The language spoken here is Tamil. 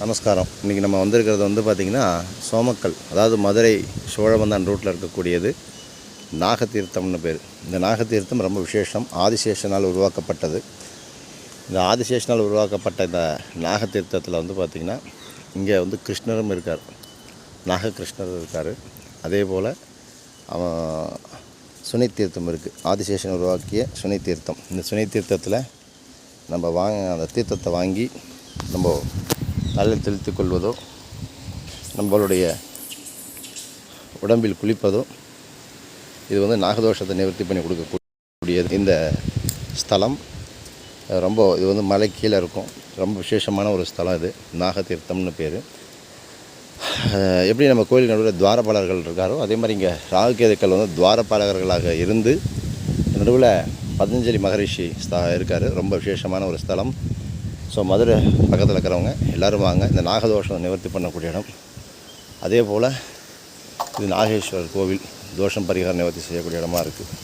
நமஸ்காரம். இன்றைக்கி நம்ம வந்திருக்கிறது வந்து பார்த்திங்கன்னா சோமக்கல் அதாவது மதுரை சோழவந்தான் ரூட்டில் இருக்கக்கூடியது நாகத்தீர்த்தம்னு பேர். இந்த நாகத்தீர்த்தம் ரொம்ப விசேஷம். ஆதிசேஷனால் உருவாக்கப்பட்டது. இந்த ஆதிசேஷனால் உருவாக்கப்பட்ட இந்த நாகத்தீர்த்தத்தில் வந்து பார்த்திங்கன்னா இங்கே வந்து கிருஷ்ணரும் இருக்கார். நாககிருஷ்ணர் இருக்கார். அதே போல் அவன் சுனை தீர்த்தம் இருக்குது ஆதிசேஷன் உருவாக்கிய சுனை தீர்த்தம் இந்த சுனை தீர்த்தத்தில் நம்ம வாங்க அந்த தீர்த்தத்தை வாங்கி நம்ம தலையில் தெளித்து கொள்வதோ நம்மளுடைய உடம்பில் குளிப்பதோ இது வந்து நாகதோஷத்தை நிவர்த்தி பண்ணி கொடுக்கக்கூடியது. இந்த ஸ்தலம் ரொம்ப இது வந்து மலை கீழே இருக்கும். ரொம்ப விசேஷமான ஒரு ஸ்தலம் இது நாகதீர்த்தம்னு பேர். எப்படி நம்ம கோயில் நடுவில் துவாரபாலர்கள் இருக்காரோ அதே மாதிரி இங்கே ராகுகேதுக்கள் வந்து துவாரபாலகர்களாக இருந்து நடுவில் பதஞ்சலி மகரிஷி ஸ்தா இருக்கார். ரொம்ப விசேஷமான ஒரு ஸ்தலம். ஸோ மதுரை பக்கத்தில் இருக்கிறவங்க எல்லோரும் வாங்க. இந்த நாகதோஷம் நிவர்த்தி பண்ணக்கூடிய இடம். அதே போல் இது நாகேஸ்வரர் கோவில் தோஷம் பரிகாரம் நிவர்த்தி செய்யக்கூடிய இடமா இருக்குது